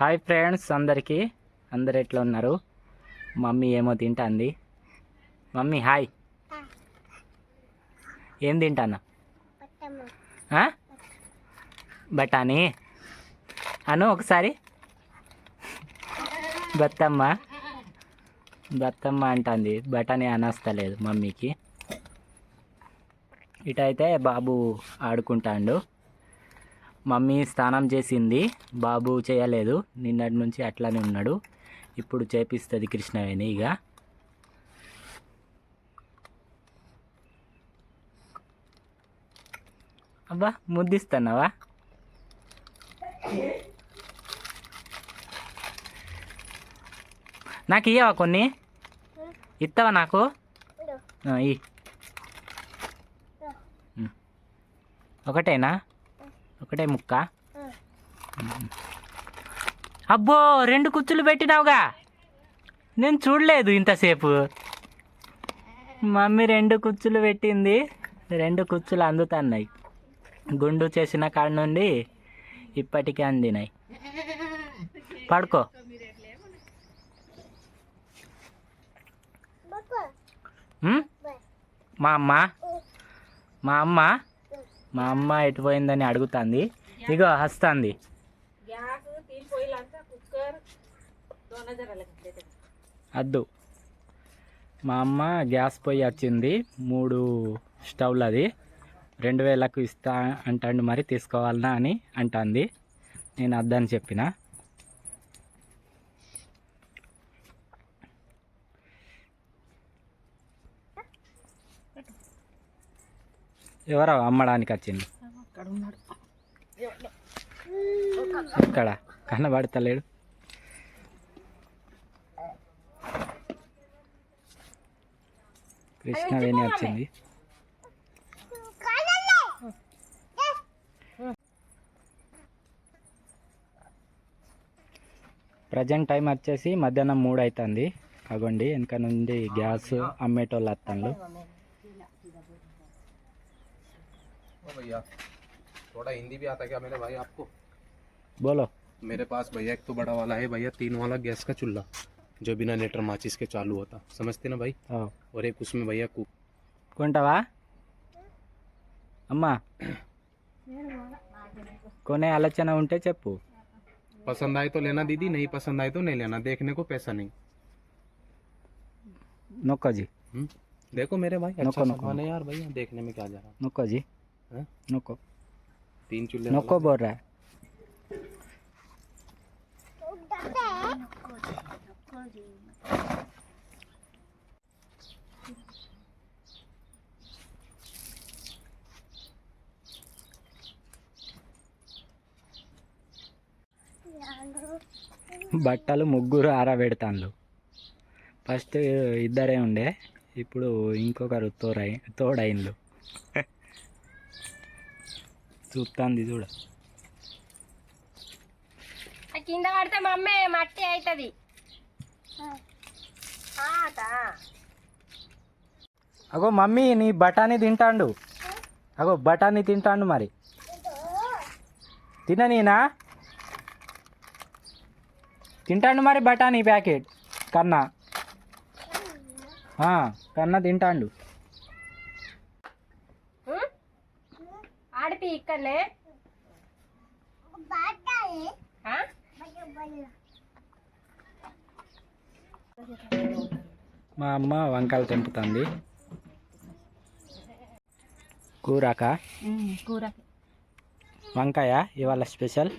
Hi friends అందరికీ. అందరు ఎట్లా ఉన్నారు? మమ్మీ ఏమో తింటాంది. Mummy hi. ఏం తింటానా? బఠానీ? అను ఒకసారి. బత్తమ్మ. బత్తమ్మ అంటుంది. బఠానీ అనస్తలేదు మమ్మీకి. ఇటైతే బాబు ఆడుకుంటాడు. మమ్మీ స్నానం చేసింది. బాబు చేయలేదు. నిన్నటి నుంచి అట్లానే ఉన్నాడు. ఇప్పుడు చేపిస్తుంది కృష్ణవేణి ఇక అబ్బా ముద్దిస్తున్నావా? నాకు ఇయ్యవా కొన్ని? ఇస్తావా నాకు? ఉమ్. ఒకటేనా? ఒకటే ముక్క. అబ్బో రెండు కుచ్చులు పెట్టినావుగా. నేను చూడలేదు ఇంతసేపు. మమ్మీ రెండు కుచ్చులు పెట్టింది. రెండు కుచ్చులు అందుతున్నాయి. గుండు చేసిన కాడ నుండి ఇప్పటికే అందినాయి. పడుకో? మా అమ్మ? మా అమ్మ? మా అమ్మ ఎటు పోయిందని అడుగుతుంది. ఇగో హస్తాంది అద్దు. మా అమ్మ గ్యాస్ పొయ్యి వచ్చింది. మూడు స్టవ్లు అది రెండు వేలకు ఇస్తా అంటాడు మరి తీసుకోవాలనా అని అంటుంది. నేను అద్దని చెప్పిన. ఎవరో అమ్మడానికి వచ్చింది ఇక్కడ కనబడతలేడు. కృష్ణవేణి వచ్చింది. ప్రజెంట్ టైం వచ్చేసి మధ్యాహ్నం మూడు అవుతుంది అగోండి వెనక నుండి గ్యాస్ అమ్మేటోళ్ళు వస్తాను भैया थोड़ा हिंदी भी आता क्या मेरे भाई आपको బోలో मेरे पास भैया एक तो बड़ा वाला है भैया तीन वाला गैस का चूल्हा जो बिना लेटर माचिस के चालू होता समझते ना भाई ఓ, और एक उसमें भैया कुक కొంటావా అమ్మా కొనే ఆలోచన ఉంటే చెప్పు पसंद आए तो लेना दीदी नहीं पसंद आए तो नहीं लेना देखने को पैसा नहीं నొక్కజీ हम्म? देखो मेरे भाई नको, अच्छा नको। सामान है यार भैया देखने में क्या जा रहा నొక్కజీ है నొక్కో तीन चूल्हे నొక్కో वाला। బోర్రా బట్టలు ముగ్గురు ఆరబెడతాను ఫస్ట్ ఇద్దరే ఉండే ఇప్పుడు ఇంకొకరు తోడై తోడైండ్లు చూస్తుంది చూడ. కింద పడితే మమ్మీ మట్టి అవుతుంది అగో మమ్మీ నీ బఠానీ తింటాండు. అగో బఠానీ తింటాండు మరి. తిననీనా తింటాండు మరి బఠానీ ప్యాకెట్. కన్నా. కన్నా తింటాండు. ఆ? మా అమ్మ వంకాయలు తెంపుతుంది. కూరాక? కూర వంకాయ? ఇవాళ స్పెషల్?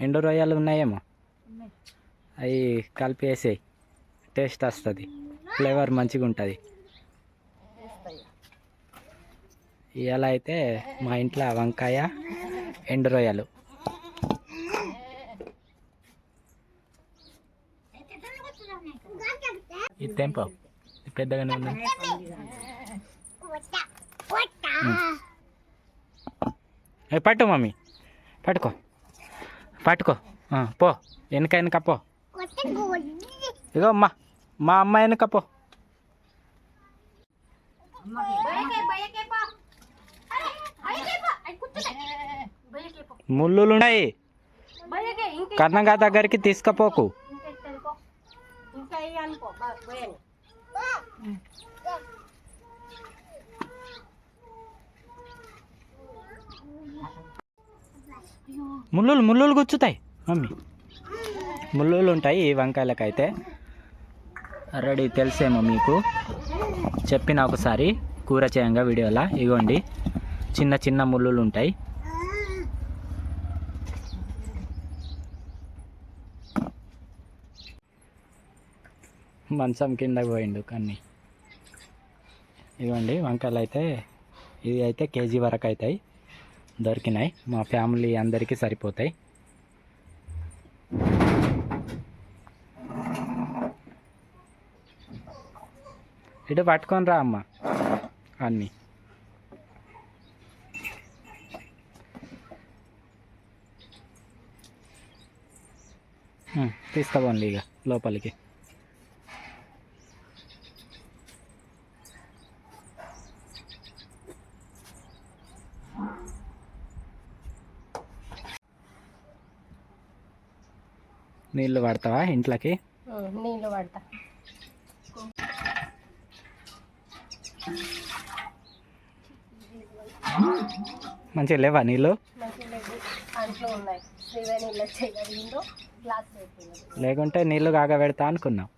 ఎండు రొయ్యలు ఉన్నాయేమో? అవి కలిపి వేసేయి టేస్ట్ వస్తుంది. ఫ్లేవర్ మంచిగా ఉంటుంది ఇవాళ అయితే మా ఇంట్లో వంకాయ ఎండు రొయ్యలు. తెంప. ఇది పెద్దగానే ఉంది. పట్టు మమ్మీ. పట్టుకో. పట్టుకో. పో. వెనక వెనక పో ఇగో అమ్మా. మా అమ్మ వెనక పో ఉన్నాయి కన్నగా దగ్గరికి తీసుకపోకు. ముళ్ళులు ముళ్ళులు గుచ్చుతాయి. మమ్మీ. ముళ్ళులు ఉంటాయి ఈ వంకాయలకైతే. ఆల్రెడీ తెలిసేమో మీకు. చెప్పిన ఒకసారి కూర చేయంగా వీడియోలా. ఇగోండి. చిన్న చిన్న ముళ్ళులు ఉంటాయి. మంచం కింద పోయిండు కానీ ఇవ్వండి వంకాయలు అయితే ఇవి అయితే కేజీ వరకు అవుతాయి. దొరికినాయి. మా ఫ్యామిలీ అందరికీ సరిపోతాయి. ఇటు పట్టుకొని రా అమ్మ అన్నీ. తీసుకోవండి ఇక లోపలికి నీళ్ళు పడతావా ఇంట్లోకి? నీళ్ళు పడతా మంచిగా లేవా నీళ్ళు? లేకుంటే నీళ్ళు కాగబెడతా అనుకున్నాం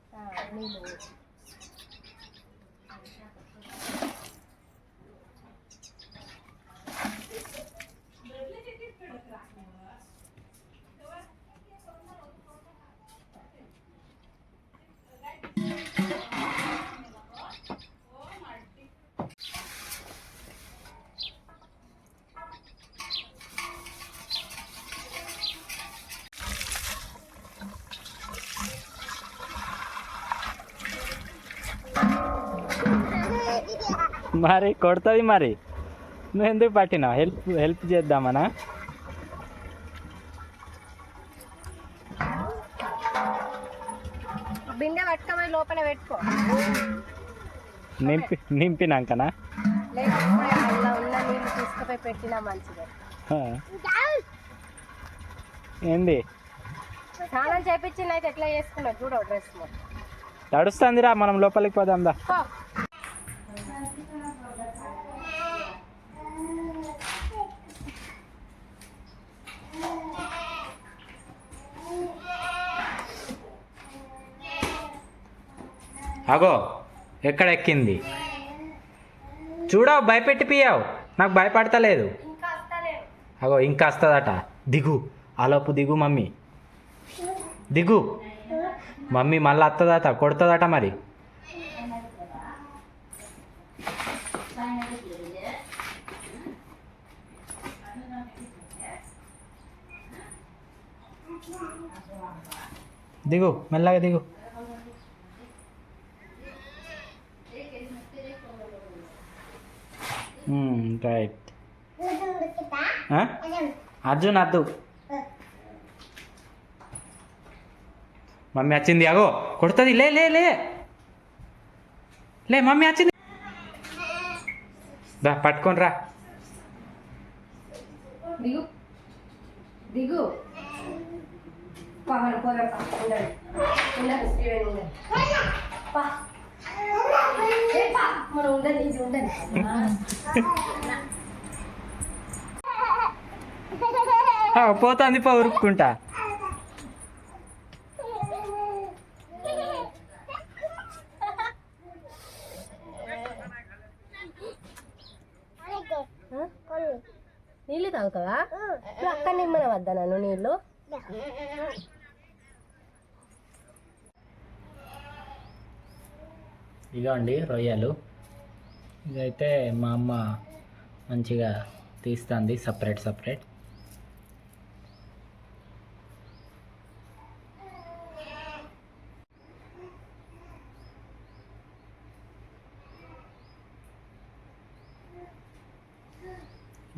మరి కొడుతుంది మరి. నువ్వు ఎందుకు పట్టినావు? Help help చేద్దామనా? బిందె పట్టుకోమని లోపల పెట్టుకో. నింపి నింపినాకనా? పెట్టినా మంచిదే. ఆ. ఏంది? స్నానం చేపించింది అయితే ఎట్లా చేసుకున్నావు? చూడవు డ్రెస్ తడుస్తుందిరా మనం లోపలికి పోదాం దా. అగో ఎక్కడ ఎక్కింది చూడవు భయపెట్టి పియావు నాకు భయపడతలేదు. అగో ఇంకా వస్తుందట. దిగు ఆలోపు దిగు మమ్మీ. దిగు. మమ్మీ మళ్ళీ వస్తుందట కొడుతుందట మరి. దిగు మెల్లగా దిగు. రైట్ అర్జున్ అద్దు. మమ్మీ వచ్చింది అగో. కొడుతుంది లే లే లే. లే మమ్మీ వచ్చింది. దా పట్టుకొని రా. దిగు. దిగు. పా. ఉండండి ఇది ఉండండి ఆ, పోతుంది పో ఉరుక్కుంటా. నీళ్ళు తాగుతావా? అక్కడ నిమ్మన వద్దా నన్ను నీళ్ళు? ఇదిగోండి రొయ్యలు. ఇదైతే మా అమ్మ మంచిగా తీస్తుంది సపరేట్ సపరేట్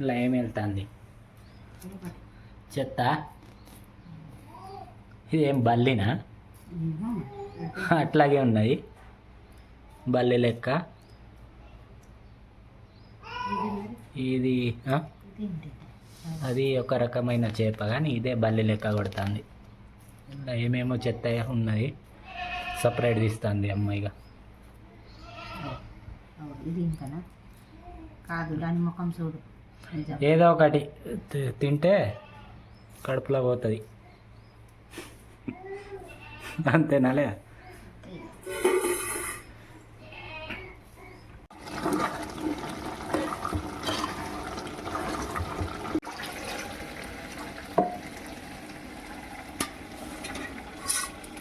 ఇలా ఏమి వెళ్తుంది? చెత్త? ఇది ఏం బల్లినా? అట్లాగే ఉన్నది. బల్లి లెక్క. ఇది? అది ఒక రకమైన చేప కానీ ఇదే బల్లి లెక్క కొడుతుంది. ఇలా ఏమేమో చెత్త ఉన్నది. సపరేట్ తీస్తుంది అమ్మాయిగా ఇది కాదు దాని ముఖం చూడు. ఏదో ఒకటి తింటే కడుపులో పోతుంది. అంతేనాలే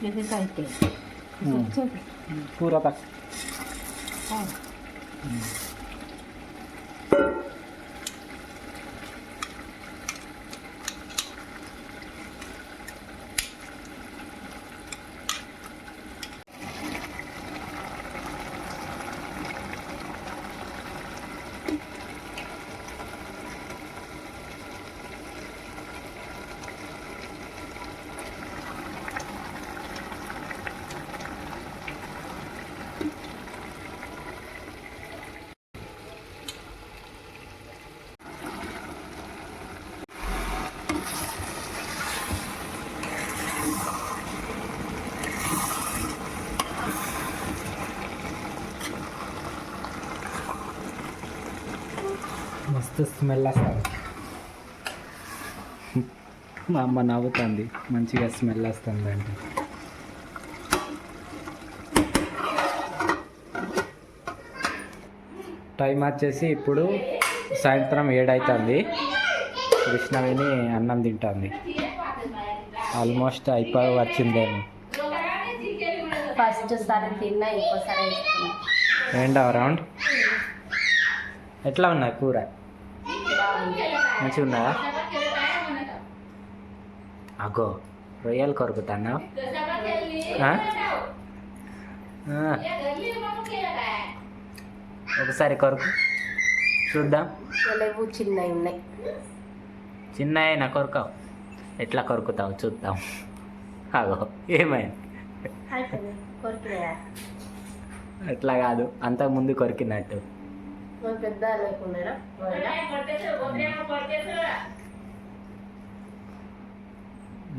ఇది అయితే కూర తక్కువ మస్తు స్మెల్ వస్తుంది. మా అమ్మ నవ్వుతుంది మంచిగా స్మెల్ వస్తుంది అంటే. టైం వచ్చేసి ఇప్పుడు సాయంత్రం ఏడవుతుంది కృష్ణవేణి అన్నం తింటుంది. ఆల్మోస్ట్ అయిపోయి వచ్చిందేమో. ఫస్ట్ సారి తిన్నా ఇంకోసారి రౌండ్ ఎట్లా ఉన్నాయి కూర? మంచిగా ఉన్నదా అగో రొయ్యలు కొరుకుతాను ఒకసారి కొరకు. చూద్దాం. లేవు చిన్నవి ఉన్నాయి. చిన్న అయినా కొరకవు. ఎట్లా కొరుకుతావు చూద్దాం. అగో ఏమైంది? ఎట్లా కాదు అంతకు ముందు కొరికినట్టు. మరి పెద్ద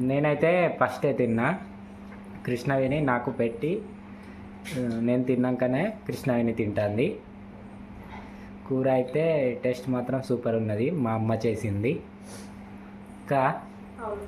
నేనైతే ఫస్టే తిన్నా కృష్ణవేణి నాకు పెట్టి నేను తిన్నాకనే కృష్ణవేణి తింటుంది కూర అయితే టేస్ట్ మాత్రం సూపర్ ఉన్నది మా అమ్మ చేసింది ఇంకా అవును